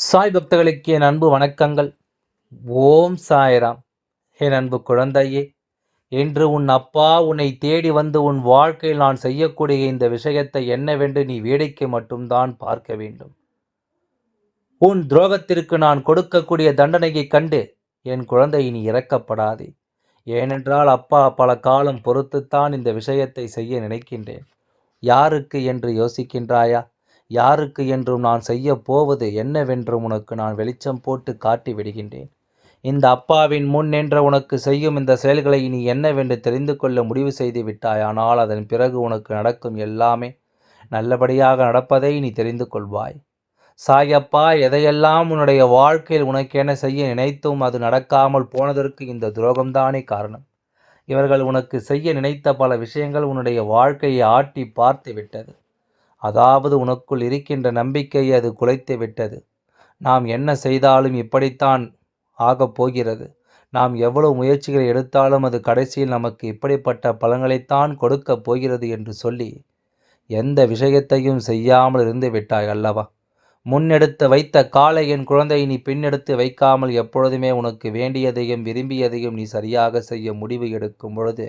சாய் பக்தர்களுக்கு என் அன்பு வணக்கங்கள். ஓம் சாய்ராம். என் அன்பு குழந்தையே என்று உன் அப்பா உன்னை தேடி வந்து உன் வாழ்க்கையில் நான் செய்யக்கூடிய இந்த விஷயத்தை என்னவென்று நீ வேடிக்கை மட்டும்தான் பார்க்க வேண்டும். உன் துரோகத்திற்கு நான் கொடுக்கக்கூடிய தண்டனையை கண்டு என் குழந்தை நீ இறக்கப்படாதே ஏனென்றால் அப்பா பல காலம் பொறுத்துத்தான் இந்த விஷயத்தை செய்ய நினைக்கின்றேன். யாருக்கு என்று யோசிக்கின்றாயா? யாருக்கு என்றும் நான் செய்ய போவது என்னவென்றும் உனக்கு நான் வெளிச்சம் போட்டு காட்டி விடுகின்றேன். இந்த அப்பாவின் முன் என்ற உனக்கு செய்யும் இந்த செயல்களை நீ என்னவென்று தெரிந்து கொள்ள முடிவு செய்து விட்டாய். ஆனால் அதன் பிறகு உனக்கு நடக்கும் எல்லாமே நல்லபடியாக நடப்பதை நீ தெரிந்து கொள்வாய். சாயப்பா எதையெல்லாம் உன்னுடைய வாழ்க்கையில் உனக்கென செய்ய நினைத்தும் அது நடக்காமல் போனதற்கு இந்த துரோகம்தானே காரணம். இவர்கள் உனக்கு செய்ய நினைத்த பல விஷயங்கள் உன்னுடைய வாழ்க்கையை ஆட்டி பார்த்து விட்டது. அதாவது உனக்குள் இருக்கின்ற நம்பிக்கையை அது குலைத்து விட்டது. நாம் என்ன செய்தாலும் இப்படித்தான் ஆகப் போகிறது. நாம் எவ்வளவு முயற்சிகளை எடுத்தாலும் அது கடைசியில் நமக்கு இப்படிப்பட்ட பலன்களைத்தான் கொடுக்கப் போகிறது என்று சொல்லி எந்த விஷயத்தையும் செய்யாமல் இருந்து விட்டாய் அல்லவா? முன்னெடுத்து வைத்த காலை என் குழந்தை நீ பின்னெடுத்து வைக்காமல் எப்பொழுதுமே உனக்கு வேண்டியதையும் விரும்பியதையும் நீ சரியாக செய்ய முடிவு எடுக்கும் பொழுது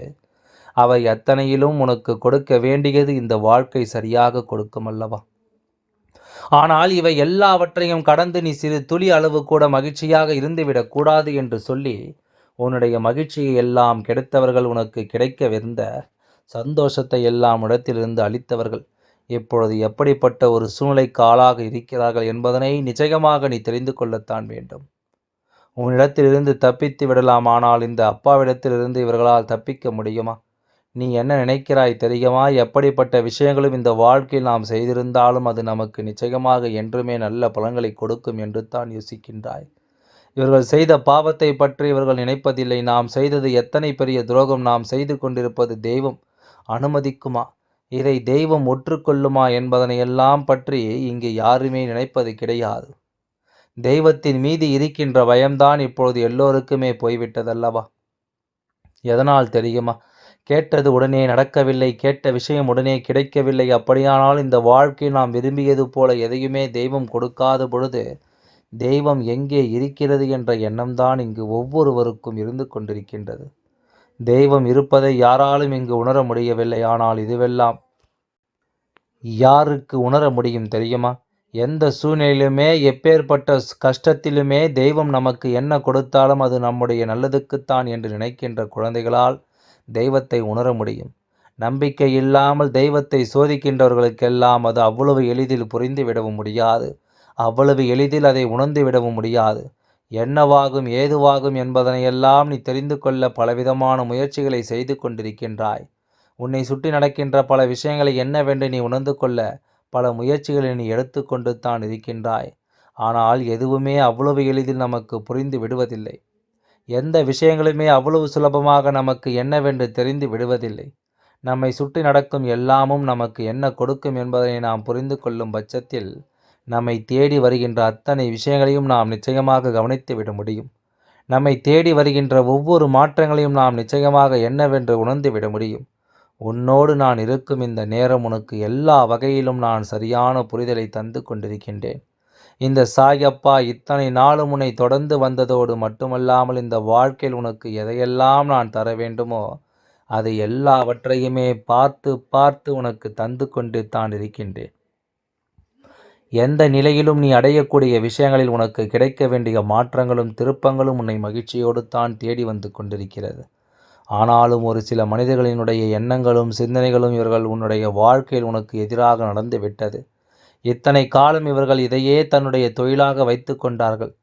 அவை அத்தனையிலும் உனக்கு கொடுக்க வேண்டியது இந்த வாழ்க்கை சரியாக கொடுக்கும் அல்லவா? ஆனால் இவை எல்லாவற்றையும் கடந்து நீ சிறு துளி அளவு கூட மகிழ்ச்சியாக இருந்துவிடக்கூடாது என்று சொல்லி உன்னுடைய மகிழ்ச்சியை எல்லாம் கிடைத்தவர்கள் உனக்கு கிடைக்கவிருந்த சந்தோஷத்தை எல்லாம் இடத்திலிருந்து அளித்தவர்கள் இப்பொழுது எப்படிப்பட்ட ஒரு சூழ்நிலைக்கு ஆளாக இருக்கிறார்கள் என்பதனை நிச்சயமாக நீ தெரிந்து கொள்ளத்தான் வேண்டும். உன்னிடத்திலிருந்து தப்பித்து விடலாம் ஆனால் இந்த அப்பாவிடத்திலிருந்து இவர்களால் தப்பிக்க முடியுமா? நீ என்ன நினைக்கிறாய் தெரியுமா? எப்படிப்பட்ட விஷயங்களும் இந்த வாழ்க்கையில் நாம் செய்திருந்தாலும் அது நமக்கு நிச்சயமாக என்றுமே நல்ல பலன்களை கொடுக்கும் என்று தான் யோசிக்கின்றாய். இவர்கள் செய்த பாவத்தை பற்றி இவர்கள் நினைப்பதில்லை. நாம் செய்தது எத்தனை பெரிய துரோகம். நாம் செய்து கொண்டிருப்பது தெய்வம் அனுமதிக்குமா? இதை தெய்வம் ஒற்றுக்கொள்ளுமா என்பதனை எல்லாம் பற்றி இங்கு யாருமே நினைப்பது கிடையாது. தெய்வத்தின் மீது இருக்கின்ற பயம்தான் இப்பொழுது எல்லோருக்குமே போய்விட்டதல்லவா? எதனால் தெரியுமா? கேட்டது உடனே நடக்கவில்லை கேட்ட விஷயம் உடனே கிடைக்கவில்லை. அப்படியானால் இந்த வாழ்க்கை நாம் விரும்பியது போல எதையுமே தெய்வம் கொடுக்காத பொழுது தெய்வம் எங்கே இருக்கிறது என்ற எண்ணம்தான் இங்கு ஒவ்வொருவருக்கும் இருந்து கொண்டிருக்கின்றது. தெய்வம் இருப்பதை யாராலும் இங்கு உணர முடியவில்லை. ஆனால் இதுவெல்லாம் யாருக்கு உணர முடியும் தெரியுமா? எந்த சூழ்நிலையிலுமே எப்பேற்பட்ட கஷ்டத்திலுமே தெய்வம் நமக்கு என்ன கொடுத்தாலும் அது நம்முடைய நல்லதுக்குத்தான் என்று நினைக்கின்ற குழந்தைகளால் தெய்வத்தை உணர முடியும். நம்பிக்கை இல்லாமல் தெய்வத்தை சோதிக்கின்றவர்களுக்கெல்லாம் அது அவ்வளவு எளிதில் புரிந்து விடவும் முடியாது. அவ்வளவு எளிதில் அதை உணர்ந்து விடவும் முடியாது. என்னவாகும் ஏதுவாகும் என்பதனையெல்லாம் நீ தெரிந்து கொள்ள பலவிதமான முயற்சிகளை செய்து கொண்டிருக்கின்றாய். உன்னை சுற்றி நடக்கின்ற பல விஷயங்களை என்னவென்று நீ உணர்ந்து கொள்ள பல முயற்சிகளை நீ எடுத்துக்கொண்டு தான் இருக்கின்றாய். ஆனால் எதுவுமே அவ்வளவு எளிதில் நமக்கு புரிந்து விடுவதில்லை. எந்த விஷயங்களுமே அவ்வளவு சுலபமாக நமக்கு என்னவென்று தெரிந்து விடுவதில்லை. நம்மை சுற்றி நடக்கும் எல்லாமும் நமக்கு என்ன கொடுக்கும் என்பதனை நாம் புரிந்து கொள்ளும் பட்சத்தில் நம்மை தேடி வருகின்ற அத்தனை விஷயங்களையும் நாம் நிச்சயமாக கவனித்து விட முடியும். நம்மை தேடி வருகின்ற ஒவ்வொரு மாற்றங்களையும் நாம் நிச்சயமாக என்னவென்று உணர்ந்து விட முடியும். உன்னோடு நான் இருக்கும் இந்த நேரம் உனக்கு எல்லா வகையிலும் நான் சரியான புரிதலை தந்து கொண்டிருக்கின்றேன். இந்த சாயப்பா இத்தனை நாளும் உன்னை தொடர்ந்து வந்ததோடு மட்டுமல்லாமல் இந்த வாழ்க்கையில் உனக்கு எதையெல்லாம் நான் தர வேண்டுமோ அதை எல்லாவற்றையுமே பார்த்து பார்த்து உனக்கு தந்து கொண்டு தான் இருக்கின்றேன். எந்த நிலையிலும் நீ அடையக்கூடிய விஷயங்களில் உனக்கு கிடைக்க வேண்டிய மாற்றங்களும் திருப்பங்களும் உன்னை மகிழ்ச்சியோடு தான் தேடி வந்து கொண்டிருக்கிறது. ஆனாலும் ஒரு சில மனிதர்களினுடைய எண்ணங்களும் சிந்தனைகளும் இவர்கள் உன்னுடைய வாழ்க்கையில் உனக்கு எதிராக நடந்து விட்டது. இத்தனை காலம் இவர்கள் இதையே தன்னுடைய தொழிலாக வைத்து கொண்டார்கள்.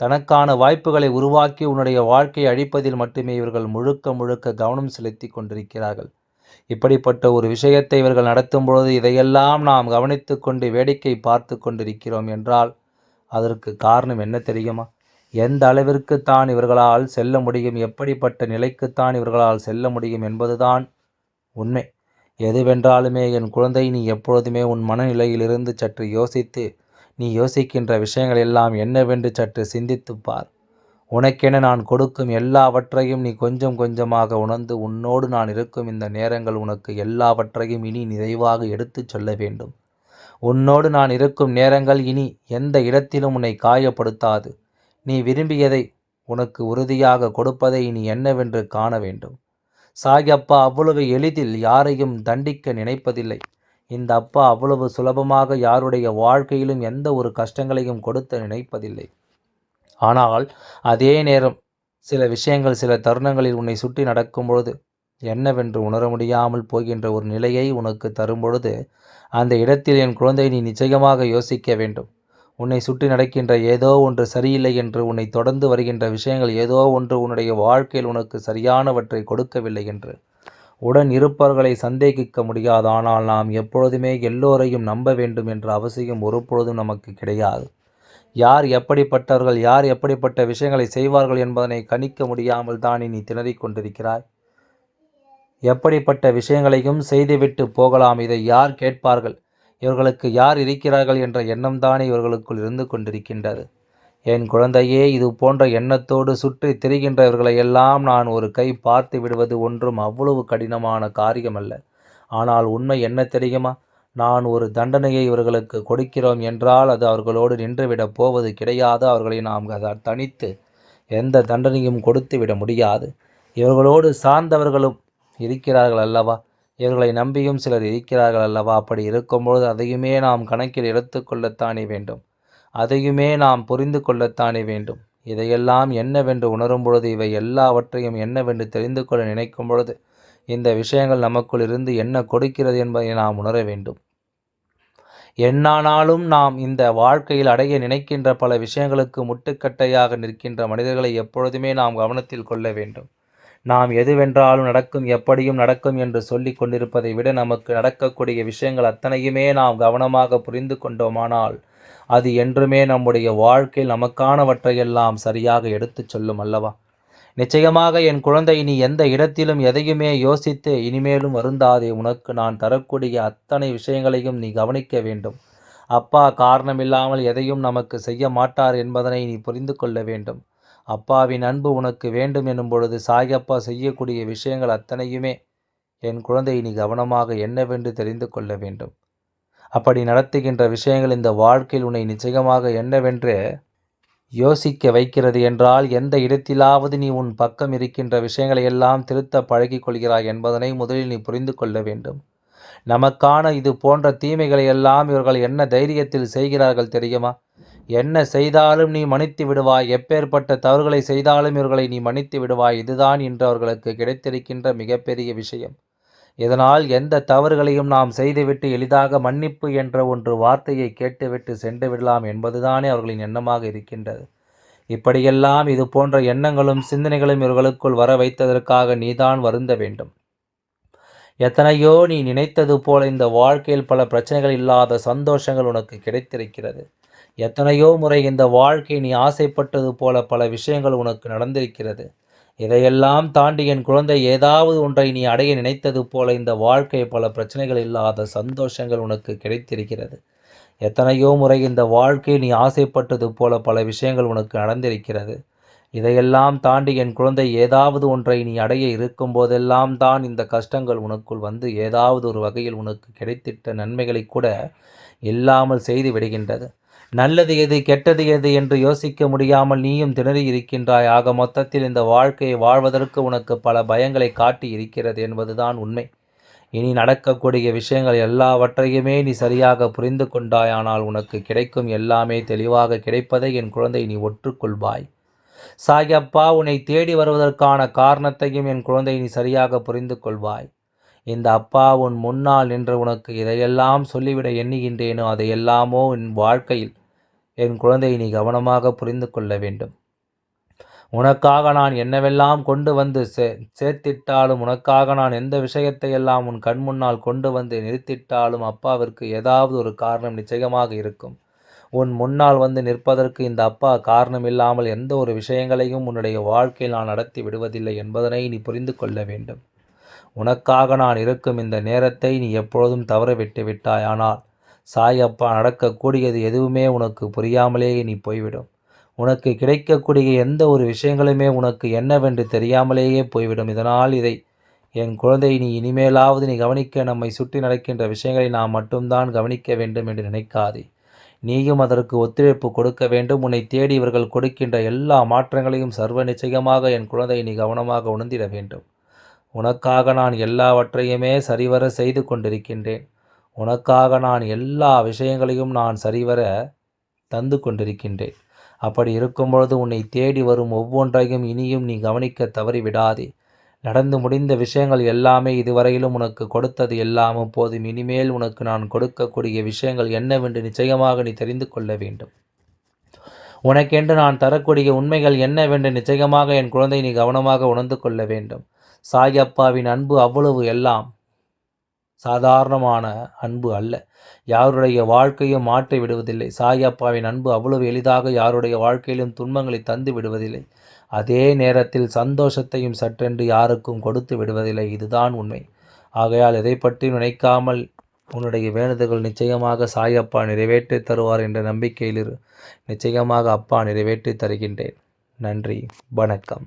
தனக்கான வாய்ப்புகளை உருவாக்கி உன்னுடைய வாழ்க்கையை அழிப்பதில் மட்டுமே இவர்கள் முழுக்க முழுக்க கவனம் செலுத்தி கொண்டிருக்கிறார்கள். இப்படிப்பட்ட ஒரு விஷயத்தை இவர்கள் நடத்தும் பொழுது இதையெல்லாம் நாம் கவனித்து கொண்டு வேடிக்கை பார்த்து கொண்டிருக்கிறோம் என்றால் அதற்கு காரணம் என்ன தெரியுமா? எந்த அளவிற்கு தான் இவர்களால் செல்ல முடியும் எப்படிப்பட்ட நிலைக்குத்தான் இவர்களால் செல்ல முடியும் என்பதுதான் உண்மை. எதுவென்றாலுமே என் குழந்தை நீ எப்பொழுதுமே உன் மனநிலையிலிருந்து சற்று யோசித்து நீ யோசிக்கின்ற விஷயங்கள் எல்லாம் என்னவென்று சற்று சிந்தித்துப்பார் உனக்கென நான் கொடுக்கும் எல்லாவற்றையும் நீ கொஞ்சம் கொஞ்சமாக உணர்ந்து உன்னோடு நான் இருக்கும் இந்த நேரங்கள் உனக்கு எல்லாவற்றையும் இனி நிறைவாக எடுத்துச் சொல்ல வேண்டும். உன்னோடு நான் இருக்கும் நேரங்கள் இனி எந்த இடத்திலும் உன்னை காயப்படுத்தாது. நீ விரும்பியதை உனக்கு உறுதியாக கொடுப்பதை இனி என்னவென்று காண வேண்டும். சாயப்பா அவ்வளவு எளிதில் யாரையும் தண்டிக்க நினைப்பதில்லை. இந்த அப்பா அவ்வளவு சுலபமாக யாருடைய வாழ்க்கையிலும் எந்த ஒரு கஷ்டங்களையும் கொடுத்து நினைப்பதில்லை. ஆனால் அதே நேரம் சில விஷயங்கள் சில தருணங்களில் உன்னை சுற்றி நடக்கும் பொழுது என்னவென்று உணர முடியாமல் போகின்ற ஒரு நிலையை உனக்கு தரும் பொழுது அந்த இடத்தில் என் குழந்தை நீ நிச்சயமாக யோசிக்க வேண்டும். உன்னை சுற்றி நடக்கின்ற ஏதோ ஒன்று சரியில்லை என்று உன்னை தொடர்ந்து வருகின்ற விஷயங்கள் ஏதோ ஒன்று உன்னுடைய வாழ்க்கையில் உனக்கு சரியானவற்றை கொடுக்கவில்லை என்று. உடன் இருப்பவர்களை சந்தேகிக்க முடியாது ஆனால் நாம் எப்பொழுதுமே எல்லோரையும் நம்ப வேண்டும் என்ற அவசியம் ஒருபொழுதும் நமக்கு கிடையாது. யார் எப்படிப்பட்டவர்கள் யார் எப்படிப்பட்ட விஷயங்களை செய்வார்கள் என்பதனை கணிக்க முடியாமல் தான் நீ திணறிக் கொண்டிருக்கிறாய். எப்படிப்பட்ட விஷயங்களையும் செய்துவிட்டு போகலாம் இதை யார் கேட்பார்கள்? இவர்களுக்கு யார் இருக்கிறார்கள் என்ற எண்ணம் தானே இவர்களுக்குள் இருந்து கொண்டிருக்கின்றது. என் குழந்தையே இது போன்ற எண்ணத்தோடு சுற்றி திரிகின்றவர்களை எல்லாம் நான் ஒரு கை பார்த்து விடுவது ஒன்றும் அவ்வளவு கடினமான காரியமல்ல. ஆனால் உண்மை என்ன தெரியுமா? நான் ஒரு தண்டனையை இவர்களுக்கு கொடுக்கிறோம் என்றால் அது அவர்களோடு நின்றுவிடப் போவது கிடையாது. அவர்களை நாம் தனித்து எந்த தண்டனையும் கொடுத்து விட முடியாது. இவர்களோடு சார்ந்தவர்களும் இருக்கிறார்கள் அல்லவா? இவர்களை நம்பியும் சிலர் இருக்கிறார்கள் அல்லவா? அப்படி இருக்கும்பொழுது அதையுமே நாம் கணக்கில் எடுத்துக்கொள்ளத்தானே வேண்டும். அதையுமே நாம் புரிந்து கொள்ளத்தானே வேண்டும். இதையெல்லாம் என்னவென்று உணரும் பொழுது இவை எல்லாவற்றையும் என்னவென்று தெரிந்து கொள்ள நினைக்கும் பொழுது இந்த விஷயங்கள் நமக்குள் இருந்து என்ன கொடுக்கிறது என்பதை நாம் உணர வேண்டும். என்னானாலும் நாம் இந்த வாழ்க்கையில் அடைய நினைக்கின்ற பல விஷயங்களுக்கு முட்டுக்கட்டையாக நிற்கின்ற மனிதர்களை எப்பொழுதுமே நாம் கவனத்தில் கொள்ள வேண்டும். நாம் எதுவென்றாலும் நடக்கும் எப்படியும் நடக்கும் என்று சொல்லி கொண்டிருப்பதை விட நமக்கு நடக்கக்கூடிய விஷயங்கள் அத்தனையுமே நாம் கவனமாக புரிந்து கொண்டோமானால் அது என்றுமே நம்முடைய வாழ்க்கையில் நமக்கானவற்றையெல்லாம் சரியாக எடுத்துச் சொல்லும் அல்லவா? நிச்சயமாக என் குழந்தை நீ எந்த இடத்திலும் எதையுமே யோசித்து இனிமேலும் வருந்தாதே. உனக்கு நான் தரக்கூடிய அத்தனை விஷயங்களையும் நீ கவனிக்க வேண்டும். அப்பா காரணமில்லாமல் எதையும் நமக்கு செய்ய மாட்டார் என்பதனை நீ புரிந்து கொள்ள வேண்டும். அப்பாவின் அன்பு உனக்கு வேண்டும் எனும் பொழுது சாயப்பா செய்யக்கூடிய விஷயங்கள் அத்தனையுமே என் குழந்தை நீ கவனமாக என்னவென்று தெரிந்து கொள்ள வேண்டும். அப்படி நடத்துகின்ற விஷயங்கள் இந்த வாழ்க்கையில் உன்னை நிச்சயமாக என்னவென்று யோசிக்க வைக்கிறது என்றால் எந்த இடத்திலாவது நீ உன் பக்கம் இருக்கின்ற விஷயங்களை எல்லாம் திருத்த பழகிக் கொள்கிறாய் என்பதனை முதலில் நீ புரிந்து கொள்ள வேண்டும். நமக்கான இது போன்ற தீமைகளை எல்லாம் இவர்கள் என்ன தைரியத்தில் செய்கிறார்கள் தெரியுமா? என்ன செய்தாலும் நீ மன்னித்து விடுவாய். எப்பேற்பட்ட தவறுகளை செய்தாலும் இவர்களை நீ மன்னித்து விடுவாய். இதுதான் இன்று அவர்களுக்கு கிடைத்திருக்கின்ற மிகப்பெரிய விஷயம். இதனால் எந்த தவறுகளையும் நாம் செய்துவிட்டு எளிதாக மன்னிப்பு என்ற ஒன்று வார்த்தையை கேட்டுவிட்டு சென்று விடலாம் என்பதுதானே அவர்களின் எண்ணமாக இருக்கின்றது. இப்படியெல்லாம் இது போன்ற எண்ணங்களும் சிந்தனைகளும் இவர்களுக்குள் வர வைத்ததற்காக நீதான் வருந்த வேண்டும். எத்தனையோ நீ நினைத்தது போல இந்த வாழ்க்கையில் பல பிரச்சனைகள் இல்லாத சந்தோஷங்கள் உனக்கு கிடைத்திருக்கிறது. எத்தனையோ முறை இந்த வாழ்க்கை நீ ஆசைப்பட்டது போல பல விஷயங்கள் உனக்கு நடந்திருக்கிறது. இதையெல்லாம் தாண்டி என் குழந்தை ஏதாவது ஒன்றை நீ அடைய நினைத்தது போல இந்த வாழ்க்கை பல பிரச்சனைகள் இல்லாத சந்தோஷங்கள் உனக்கு கிடைத்திருக்கிறது. எத்தனையோ முறை இந்த வாழ்க்கை நீ ஆசைப்பட்டது போல பல விஷயங்கள் உனக்கு நடந்திருக்கிறது. இதையெல்லாம் தாண்டி என் குழந்தை ஏதாவது ஒன்றை நீ அடைய இருக்கும் போதெல்லாம் தான் இந்த கஷ்டங்கள் உனக்குள் வந்து ஏதாவது ஒரு வகையில் உனக்கு கிடைத்திட்ட நன்மைகளை கூட இல்லாமல் செய்து விடுகின்றது. நல்லது எது கெட்டது எது என்று யோசிக்க முடியாமல் நீயும் திணறி இருக்கின்றாய். ஆக மொத்தத்தில் இந்த வாழ்க்கையை வாழ்வதற்கு உனக்கு பல பயங்களை காட்டி இருக்கிறது என்பதுதான் உண்மை. இனி நடக்கக்கூடிய விஷயங்கள் எல்லாவற்றையுமே நீ சரியாக புரிந்து கொண்டாய். ஆனால் உனக்கு கிடைக்கும் எல்லாமே தெளிவாக கிடைப்பதை என் குழந்தை நீ ஒற்றுக்கொள்வாய். சாயப்பா உன்னை தேடி வருவதற்கான காரணத்தையும் என் குழந்தை நீ சரியாக புரிந்து கொள்வாய். இந்த அப்பா உன் முன்னால் நின்று உனக்கு இதையெல்லாம் சொல்லிவிட எண்ணுகின்றேனோ அதையெல்லாமோ உன் வாழ்க்கையில் என் குழந்தை நீ கவனமாக புரிந்து கொள்ள வேண்டும். உனக்காக நான் என்னவெல்லாம் கொண்டு வந்து சே சேர்த்திட்டாலும் உனக்காக நான் எந்த விஷயத்தை எல்லாம் உன் கண் முன்னால் கொண்டு வந்து நிறுத்திட்டாலும் அப்பாவிற்கு ஏதாவது ஒரு காரணம் நிச்சயமாக இருக்கும். உன் முன்னால் வந்து நிற்பதற்கு இந்த அப்பா காரணம் இல்லாமல் எந்த ஒரு விஷயங்களையும் உன்னுடைய வாழ்க்கையில் நான் நடத்தி விடுவதில்லை என்பதனை நீ புரிந்து கொள்ள வேண்டும். உனக்காக நான் இருக்கும் இந்த நேரத்தை நீ எப்பொழுதும் தவற விட்டு விட்டாய் ஆனால் சாயப்பா நடக்கக்கூடியது எதுவுமே உனக்கு புரியாமலேயே நீ போய்விடும். உனக்கு கிடைக்கக்கூடிய எந்த ஒரு விஷயங்களுமே உனக்கு என்னவென்று தெரியாமலேயே போய்விடும். இதனால் இதை என் குழந்தை நீ இனிமேலாவது நீ கவனிக்க நம்மை சுற்றி நடக்கின்ற விஷயங்களை நாம் மட்டும்தான் கவனிக்க வேண்டும் என்று நினைக்காதே. நீயும் அதற்கு ஒத்துழைப்பு கொடுக்க வேண்டும். உன்னை தேடி இவர்கள் கொடுக்கின்ற எல்லா மாற்றங்களையும் சர்வ நிச்சயமாக என் குழந்தை நீ கவனமாக உணர்ந்திட வேண்டும். உனக்காக நான் எல்லாவற்றையுமே சரிவர செய்து கொண்டிருக்கின்றேன். உனக்காக நான் எல்லா விஷயங்களையும் நான் சரிவர தந்து கொண்டிருக்கின்றேன். அப்படி இருக்கும் பொழுது உன்னை தேடி வரும் ஒவ்வொன்றையும் இனியும் நீ கவனிக்க தவறிவிடாதே. நடந்து முடிந்த விஷயங்கள் எல்லாமே இதுவரையிலும் உனக்கு கொடுத்தது எல்லாமும் போதும். இனிமேல் உனக்கு நான் கொடுக்கக்கூடிய விஷயங்கள் என்னவென்று நிச்சயமாக நீ தெரிந்து கொள்ள வேண்டும். உனக்கென்று நான் தரக்கூடிய உண்மைகள் என்னவென்று நிச்சயமாக என் குழந்தை நீ கவனமாக உணர்ந்து கொள்ள வேண்டும். சாயப்பாவின் அன்பு அவ்வளவு எல்லாம் சாதாரணமான அன்பு அல்ல. யாருடைய வாழ்க்கையும் மாற்றி விடுவதில்லை. சாயப்பாவின் அன்பு அவ்வளவு எளிதாக யாருடைய வாழ்க்கையிலும் துன்பங்களை தந்து விடுவதில்லை. அதே நேரத்தில் சந்தோஷத்தையும் சற்றென்று யாருக்கும் கொடுத்து விடுவதில்லை. இதுதான் உண்மை. ஆகையால் எதை பற்றி நினைக்காமல் உன்னுடைய வேண்டுதல்கள் நிச்சயமாக சாயப்பா நிறைவேற்றி தருவார் என்ற நம்பிக்கையில் நிச்சயமாக அப்பா நிறைவேற்றி தருகின்றேன். நன்றி. வணக்கம்.